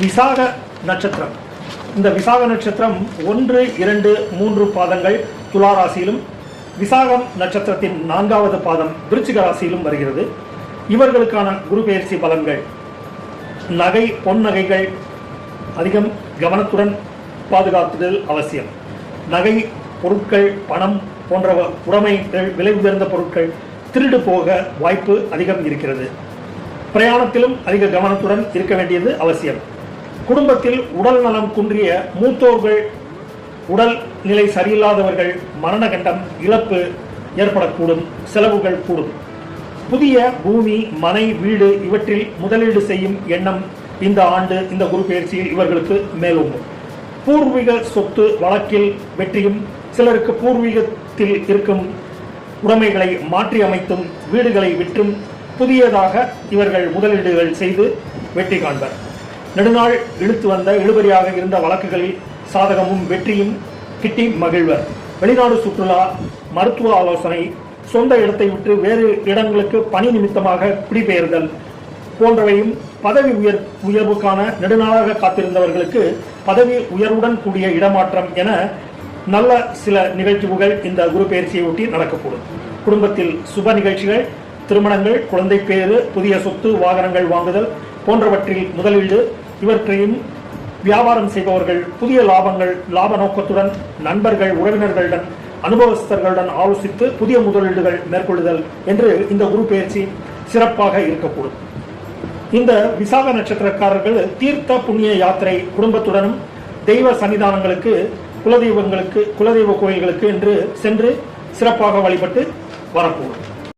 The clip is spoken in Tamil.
விசாக நட்சத்திரம். இந்த விசாக நட்சத்திரம் ஒன்று இரண்டு மூன்று பாதங்கள் துலா ராசியிலும் விசாகம் நட்சத்திரத்தின் நான்காவது பாதம் விருச்சிக ராசியிலும் வருகிறது. இவர்களுக்கான குரு பெயர்ச்சி பலன்கள். நகை பொன் நகைகள் அதிகம் கவனத்துடன் பாதுகாத்துதல் அவசியம். நகை பொருட்கள் பணம் போன்ற உடைமைகள் விலை உயர்ந்த பொருட்கள் திருடு போக வாய்ப்பு அதிகம் இருக்கிறது. பிரயாணத்திலும் அதிக கவனத்துடன் இருக்க வேண்டியது அவசியம். குடும்பத்தில் உடல் நலம் குன்றிய மூத்தோர்கள் உடல் நிலை சரியில்லாதவர்கள் மரணகண்டம் இழப்பு ஏற்படக்கூடும் செலவுகள் கூடும். புதிய பூமி மனை வீடு இவற்றில் முதலீடு செய்யும் எண்ணம் இந்த ஆண்டு இந்த குரு பயிற்சியில் இவர்களுக்கு மேலோங்கும். பூர்வீக சொத்து வழக்கில் வெற்றியும் சிலருக்கு பூர்வீகத்தில் இருக்கும் உடைமைகளை மாற்றி அமைத்தும் வீடுகளை விற்றும் புதியதாக இவர்கள் முதலீடுகள் செய்து வெற்றி காண்பர். நெடுநாள் இழுத்து வந்த இழுபறியாக இருந்த வழக்குகளில் சாதகமும் வெற்றியும் கிட்டி மகிழ்வர். வெளிநாடு சுற்றுலா மருத்துவ ஆலோசனை சொந்த இடத்தை விட்டு வேறு இடங்களுக்கு பணி நிமித்தமாக குடிபெயர்தல் போன்றவையும் பதவி உயர் உயர்வுக்கான நெடுநாளாக காத்திருந்தவர்களுக்கு பதவி உயர்வுடன் கூடிய இடமாற்றம் என நல்ல சில நிகழ்ச்சிகள் இந்த குரு பயிற்சியை ஒட்டி நடக்கக்கூடும் குடும்பத்தில் சுப நிகழ்ச்சிகள் திருமணங்கள் குழந்தை பேறு புதிய சொத்து வாகனங்கள் வாங்குதல் போன்றவற்றில் முதலீடு இவற்றையும் வியாபாரம் செய்பவர்கள் புதிய லாபங்கள் லாப நோக்கத்துடன் நண்பர்கள் உறவினர்களுடன் அனுபவஸ்தர்களுடன் ஆலோசித்து புதிய முதலீடுகள் மேற்கொள்ளுதல் என்று இந்த குரு பயிற்சி சிறப்பாக இருக்கக்கூடும். இந்த விசாக நட்சத்திரக்காரர்கள் தீர்த்த புண்ணிய யாத்திரை குடும்பத்துடனும் தெய்வ சன்னிதானங்களுக்கு குலதெய்வங்களுக்கு குலதெய்வ கோயில்களுக்கு என்று சென்று சிறப்பாக வழிபட்டு வரக்கூடும்.